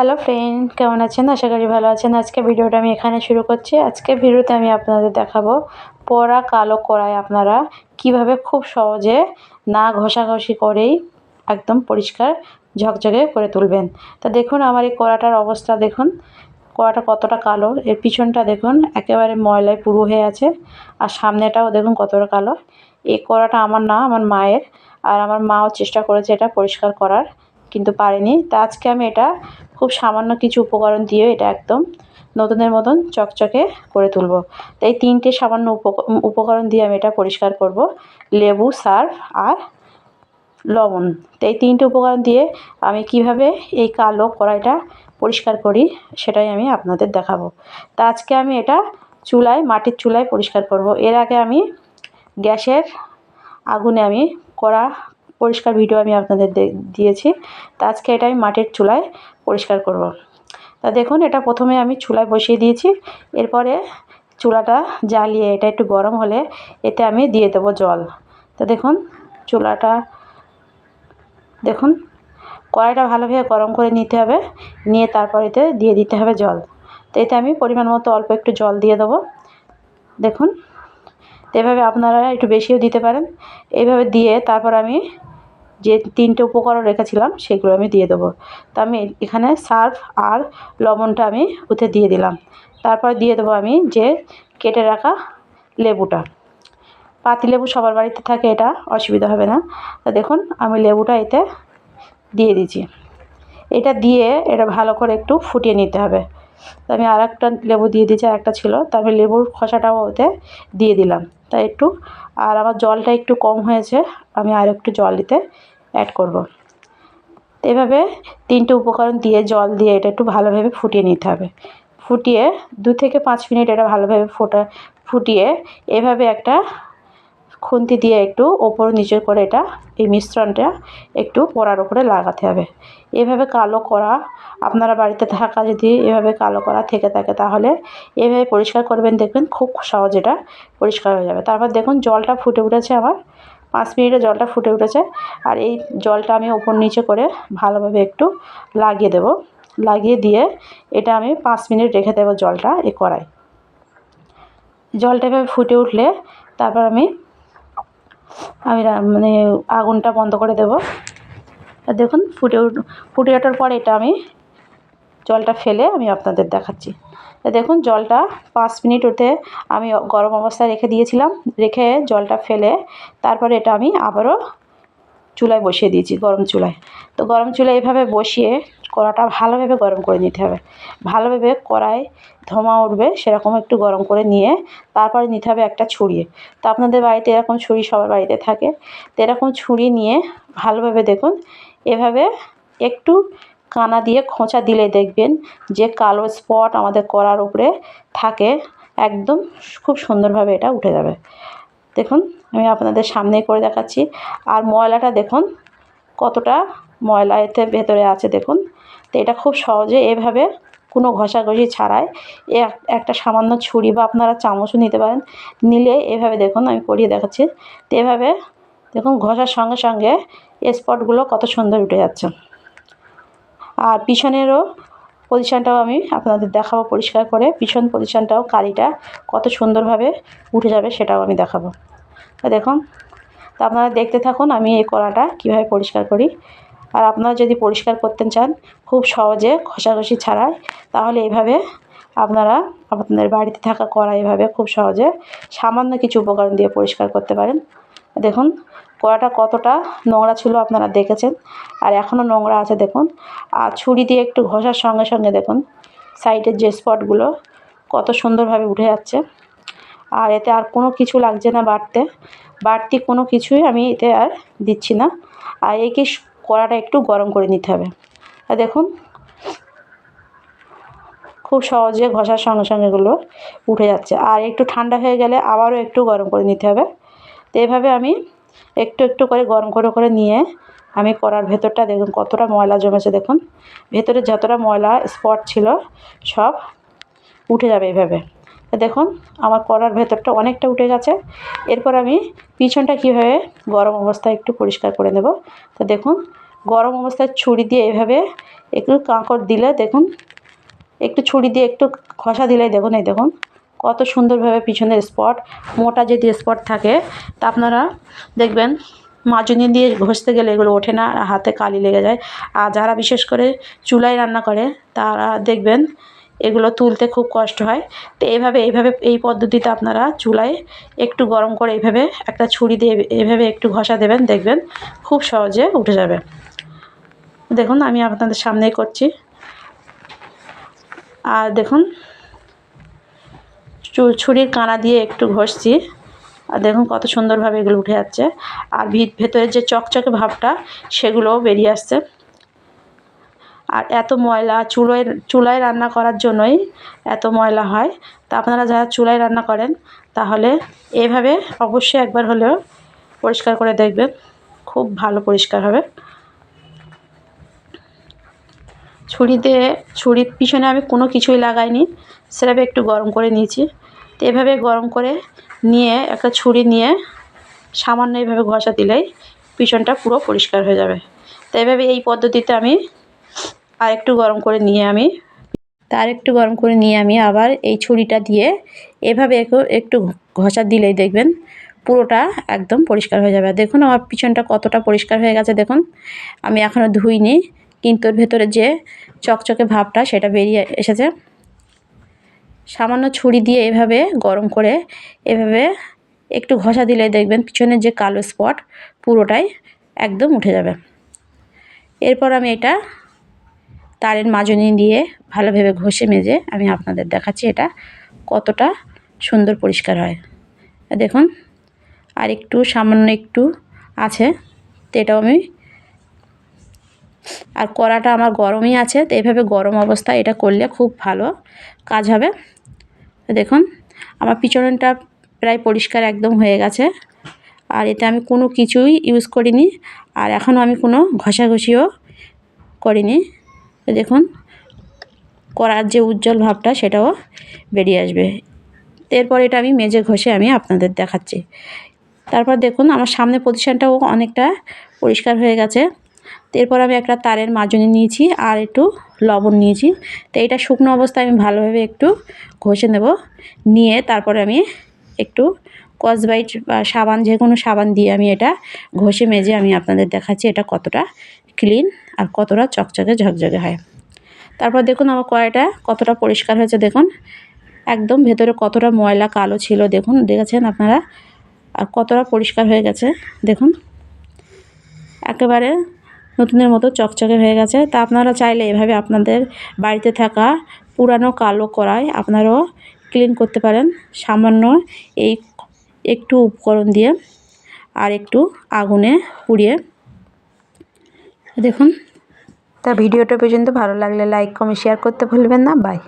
Hello friend, কেমন আছেন? আশা করি ভালো আছেন। আজকে ভিডিওটা আমি এখানে শুরু করছি। আজকে ভিডিওতে আমি আপনাদের দেখাবো পোড়া কালো কড়াই আপনারা কীভাবে খুব সহজে না ঘষাঘষি করেই একদম পরিষ্কার ঝকঝকে করে তুলবেন। তা দেখুন, আমার এই কড়াটার অবস্থা দেখুন। কড়াটা কতটা কালো। এর পিছনটা দেখুন, একেবারে ময়লায় পুরো হয়ে আছে। আর সামনেটাও দেখুন কতটা কালো। এই কড়াটা আমার না, আমার মায়ের। আর আমার মাও চেষ্টা করেছে এটা পরিষ্কার করার, কিন্তু পারেনি। তা আজকে আমি এটা খুব সামান্য কিছু উপকরণ দিয়ে এটা একদম নতুনের মতন চকচকে করে তুলব। তাই তিনটে সামান্য উপকরণ দিয়ে আমি এটা পরিষ্কার করব। লেবু, সার্ফ আর লবণ। তো এই তিনটে উপকরণ দিয়ে আমি কীভাবে এই কালো কড়াইটা পরিষ্কার করি সেটাই আমি আপনাদের দেখাবো। তা আজকে আমি এটা চুলায়, মাটির চুলায় পরিষ্কার করব। এর আগে আমি গ্যাসের আগুনে আমি কড়া পরিষ্কার ভিডিও আমি আপনাদের দিয়েছি। তা আজকে এটা আমি মাটির চুলায় পরিষ্কার করব। তা দেখুন, এটা প্রথমে আমি চুলায় বসিয়ে দিয়েছি। এরপরে চুলাটা জ্বালিয়ে, এটা একটু গরম হলে এতে আমি দিয়ে দেবো জল। তো দেখুন, চুলাটা দেখুন, কড়াইটা ভালোভাবে গরম করে নিতে হবে। নিয়ে তারপর এতে দিয়ে দিতে হবে জল। তো এতে আমি পরিমাণ মতো অল্প একটু জল দিয়ে দেবো। দেখুন, এভাবে আপনারা একটু বেশিও দিতে পারেন। এইভাবে দিয়ে তারপর আমি যে তিনটে উপকরণ রেখেছিলাম, সেগুলো আমি দিয়ে দেবো। তো আমি এখানে সার্ফ আর লবণটা আমি উঠে দিয়ে দিলাম। তারপর দিয়ে দেবো আমি যে কেটে রাখা লেবুটা। পাতিলেবু সবার বাড়িতে থাকে, এটা অসুবিধা হবে না। তা দেখুন, আমি লেবুটা এতে দিয়ে দিচ্ছি এটা দিয়ে এটা ভালো করে একটু ফুটিয়ে নিতে হবে। তো আমি আর একটা লেবু দিয়ে দিয়েছি আর একটা ছিল। তো আমি লেবুর খোসাটাও ওতে দিয়ে দিলাম। তাই একটু, আর আমার জলটা একটু কম হয়েছে, আমি আর একটু জল দিতে অ্যাড করব। এভাবে তিনটে উপকরণ দিয়ে জল দিয়ে এটা একটু ভালোভাবে ফুটিয়ে নিতে হবে। ফুটিয়ে দু থেকে পাঁচ মিনিট এটা ভালোভাবে ফোটা, ফুটিয়ে এভাবে একটা খুন্তি দিয়ে একটু ওপর নিচে করে এটা, এই মিশ্রণটা একটু কড়ার ওপরে লাগাতে হবে। এভাবে কালো করা, আপনারা বাড়িতে থাকা যদি এভাবে কালো করা থেকে থাকে তাহলে এভাবে পরিষ্কার করবেন, দেখবেন খুব সহজ এটা পরিষ্কার হয়ে যাবে। তারপর দেখুন জলটা ফুটে উঠেছে আমার, পাঁচ মিনিটে জলটা ফুটে উঠেছে। আর এই জলটা আমি ওপর নিচে করে ভালোভাবে একটু লাগিয়ে দেব। লাগিয়ে দিয়ে এটা আমি পাঁচ মিনিট রেখে দেবো জলটা এ কড়াই। জলটা এভাবে ফুটে উঠলে তারপর আমি আমি মানে আগুনটা বন্ধ করে দেব। আর দেখুন, ফুটে ফুটে ওঠার পর এটা আমি জলটা ফেলে আমি আপনাদের দেখাচ্ছি। দেখুন, জলটা পাঁচ মিনিট ওঠে আমি গরম অবস্থায় রেখে দিয়েছিলাম। রেখে জলটা ফেলে তারপরে এটা আমি আবারও চুলায় বসিয়ে দিয়েছি, গরম চুলায়। তো গরম চুলায় এভাবে বসিয়ে কড়াটা ভালোভাবে গরম করে নিতে হবে। ভালোভাবে কড়াই ধোঁয়া উঠবে, সেরকম একটু গরম করে নিয়ে তারপরে নিতে হবে একটা ছুরিয়ে তো আপনাদের বাড়িতে এরকম ছুরি সবার বাড়িতে থাকে। তো এরকম ছুরি নিয়ে ভালোভাবে দেখুন, এভাবে একটু কানা দিয়ে খোঁচা দিলে দেখবেন যে কালো স্পট আমাদের কড়ার উপরে থাকে, একদম খুব সুন্দরভাবে এটা উঠে যাবে। দেখুন, আমি আপনাদের সামনেই করে দেখাচ্ছি। আর ময়লাটা দেখুন, কতটা ময়লা এতে ভেতরে আছে দেখুন। তো এটা খুব সহজে এভাবে কোনো ঘষাঘষি ছাড়াই একটা সামান্য ছুরি বা আপনারা চামচও নিতে পারেন। নিলে এভাবে দেখুন, আমি করিয়ে দেখাচ্ছি। তো এভাবে দেখুন, ঘষার সঙ্গে সঙ্গে স্পটগুলো কত সুন্দর উঠে যাচ্ছে। আর পিছনেরও পজিশানটাও আমি আপনাদের দেখাবো পরিষ্কার করে। পিছন পজিশানটাও কালিটা কত সুন্দরভাবে উঠে যাবে সেটাও আমি দেখাবো। দেখুন, তা আপনারা দেখতে থাকুন আমি এই কড়াটা কীভাবে পরিষ্কার করি। আর আপনারা যদি পরিষ্কার করতে চান, খুব সহজে ঘষাঘষি ছাড়াই, তাহলে এভাবে আপনারা আপনাদের বাড়িতে থাকা কড়া এভাবে খুব সহজে সামান্য কিছু উপকরণ দিয়ে পরিষ্কার করতে পারেন। দেখুন, কড়াটা কতটা নোংরা ছিল আপনারা দেখেছেন। আর এখনও নোংরা আছে, দেখুন। আর ছুরি দিয়ে একটু ঘষার সঙ্গে সঙ্গে, দেখুন, সাইডের যে স্পটগুলো কত সুন্দরভাবে উঠে যাচ্ছে। আর এতে আর কোনো কিছু লাগছে না বাড়তে। বাড়তি কোনো কিছুই আমি এতে আর দিচ্ছি না। আর একে কড়াটা একটু গরম করে নিতে হবে। আর দেখুন, খুব সহজে ঘষার সঙ্গে সঙ্গে এগুলো উঠে যাচ্ছে। আর একটু ঠান্ডা হয়ে গেলে আবারও একটু গরম করে নিতে হবে। তো এভাবে আমি একটু একটু করে গরম করে করে নিয়ে আমি কড়ার ভেতরটা দেখুন কতটা ময়লা জমেছে দেখুন। ভেতরে যতটা ময়লা স্পট ছিল সব উঠে যাবে এইভাবে দেখুন আমার কড়ার ভেতরটা অনেকটা উঠে গেছে। এরপর আমি পিছনটা কীভাবে গরম অবস্থায় একটু পরিষ্কার করে নেব। তো দেখুন গরম অবস্থায় ছুরি দিয়ে এভাবে একটু কাঁকড় দিলে দেখুন, একটু ছুরি দিয়ে একটু খসা দিলেই দেখুন, এই দেখুন কত সুন্দরভাবে পিছনের স্পট মোটা যদি স্পট থাকে, তা আপনারা দেখবেন মাজুনি দিয়ে ঘষতে গেলে এগুলো ওঠে না, আর হাতে কালি লেগে যায়। আর যারা বিশেষ করে চুলায় রান্না করে, তারা দেখবেন এগুলো তুলতে খুব কষ্ট হয়। তো এইভাবে এইভাবে এই পদ্ধতিতে আপনারা চুলায় একটু গরম করে এইভাবে একটা ছুরি দিয়ে এভাবে একটু ঘষা দেবেন, দেখবেন খুব সহজে উঠে যাবে। দেখুন, আমি আপনাদের সামনেই করছি। আর দেখুন ছুরির কানা দিয়ে একটু ঘষছি। আর দেখুন কত সুন্দরভাবে এগুলো উঠে যাচ্ছে। আর ভিত ভেতরের যে চকচকে ভাবটা, সেগুলোও বেরিয়ে আসছে। আর এত ময়লা, চুলোয় চুলায় রান্না করার জন্যই এত ময়লা হয়। তা আপনারা যারা চুলায় রান্না করেন, তাহলে এভাবে অবশ্যই একবার হলেও পরিষ্কার করে দেখবেন। খুব ভালো পরিষ্কার হবে। ছুরিতে ছুরির পিছনে আমি কোনো কিছুই লাগাইনি। সেভাবে একটু গরম করে নিয়েছি। তো এভাবে গরম করে নিয়ে, একটা ছুরি নিয়ে সামান্য এইভাবে ঘষা দিলেই পিছনটা পুরো পরিষ্কার হয়ে যাবে। তো এভাবে এই পদ্ধতিতে আমি আর একটু গরম করে নিয়ে আমি, তার একটু গরম করে নিয়ে আমি আবার এই ছুরিটা দিয়ে এভাবে একটু ঘষা দিলেই দেখবেন পুরোটা একদম পরিষ্কার হয়ে যাবে। দেখুন আমার পিছনটা কতটা পরিষ্কার হয়ে গেছে, দেখুন। আমি এখনও ধুইনি, কিন্তু ওর ভেতরে যে চকচকে ভাবটা সেটা বেরিয়ে এসেছে। সামান্য ছুরি দিয়ে এভাবে গরম করে এভাবে একটু ঘষা দিলে দেখবেন পিছনের যে কালো স্পট পুরোটাই একদম উঠে যাবে। এরপর আমি এটা তারের মাজনি দিয়ে ভালোভাবে ঘষে মেজে আমি আপনাদের দেখাচ্ছি এটা কতটা সুন্দর পরিষ্কার হয়। দেখুন, আর একটু সামান্য একটু আছে, তো এটাও আমি আর কড়াটা আমার গরমই আছে, তো এভাবে গরম অবস্থা এটা করলে খুব ভালো কাজ হবে। দেখুন, আমার পিছনটা প্রায় পরিষ্কার একদম হয়ে গেছে। আর এতে আমি কোনো কিছুই ইউজ করিনি। আর এখনও আমি কোনো ঘষাঘষিও করিনি। দেখুন, করার যে উজ্জ্বল ভাবটা, সেটাও বেরিয়ে আসবে। এরপর এটা আমি মেজে ঘষে আমি আপনাদের দেখাচ্ছি। তারপর দেখুন, আমার সামনে পজিশানটাও অনেকটা পরিষ্কার হয়ে গেছে। এরপর আমি একটা তারের মাজনি নিয়েছি আর একটু লবণ নিয়েছি। তো এটা শুকনো অবস্থায় আমি ভালোভাবে একটু ঘষে নেব। নিয়ে তারপরে আমি একটু কসবাইট বা সাবান, যে কোনো সাবান দিয়ে আমি এটা ঘষে মেজে আমি আপনাদের দেখাচ্ছি এটা কতটা ক্লিন আর কতটা চকচকে ঝকঝকে হয়। তারপর দেখুন আমার কড়াইটা কতটা পরিষ্কার হয়েছে দেখুন। একদম ভেতরে কতটা ময়লা কালো ছিল দেখুন, দেখেছেন আপনারা? আর কতটা পরিষ্কার হয়ে গেছে দেখুন। একেবারে নতুনের মতো চকচকে হয়ে গেছে। তা আপনারা চাইলে এভাবে আপনাদের বাড়িতে থাকা পুরানো কালো কড়াই আপনারাও ক্লিন করতে পারেন। সামান্য এই একটু উপকরণ দিয়ে আর একটু আগুনে পুড়িয়ে। দেখুন। তা ভিডিওটা পর্যন্ত ভালো লাগলে লাইক কমেন্ট শেয়ার করতে ভুলবেন না। বাই